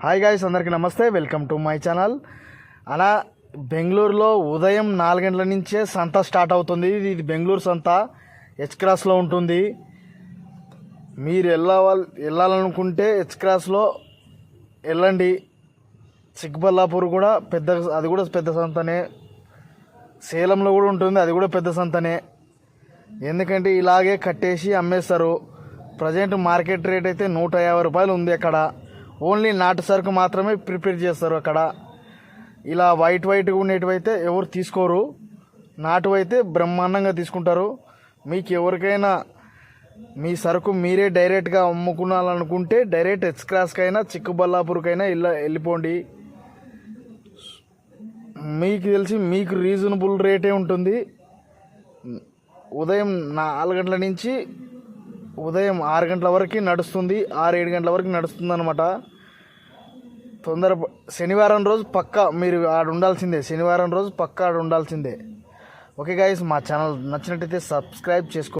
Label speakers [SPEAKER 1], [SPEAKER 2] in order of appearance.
[SPEAKER 1] Hi guys అందరికీ నమస్తే. Welcome to my channel అలా బెంగళూరులో ఉదయం నాలుగు గంటల నుంచే సంత స్టార్ట్ అవుతుంది. ఇది బెంగళూరు సంత. హెచ్ క్రాస్లో ఉంటుంది. మీరు వెళ్ళాలి వెళ్ళాలనుకుంటే హెచ్ క్రాస్లో వెళ్ళండి చిక్బల్లాపూర్ కూడా పెద్ద అది కూడా పెద్ద సంతనే. సేలంలో కూడా ఉంటుంది అది కూడా పెద్ద సంతనే. ఎందుకంటే ఇలాగే కట్టేసి అమ్మేస్తారు. ప్రజెంట్ మార్కెట్ రేట్ అయితే నూట యాభై రూపాయలు ఉంది అక్కడ. ఓన్లీ నాటు సరుకు మాత్రమే ప్రిపేర్ చేస్తారు అక్కడ. ఇలా వైట్ వైట్గా ఉండేటివైతే ఎవరు తీసుకోరు. నాటువైతే బ్రహ్మాండంగా తీసుకుంటారు. మీకు ఎవరికైనా మీ సరుకు మీరే డైరెక్ట్గా అమ్ముకున్నాలనుకుంటే డైరెక్ట్ ఎక్స్క్రాస్కైనా చిక్కుబల్లాపూర్కైనా ఇలా వెళ్ళిపోండి. మీకు తెలిసి మీకు రీజనబుల్ రేటే ఉంటుంది. ఉదయం నాలుగు గంటల నుంచి ఉదయం ఆరు గంటల వరకు నడుస్తుంది ఆరు ఏడు గంటల వరకు నడుస్తుంది అనమాట తొందర శనివారం రోజు పక్కా మీరు ఆడ ఉండాల్సిందే శనివారం రోజు పక్కా ఆడ ఉండాల్సిందే. ఓకే గాయస్ మా ఛానల్ నచ్చినట్టయితే సబ్స్క్రైబ్ చేసుకో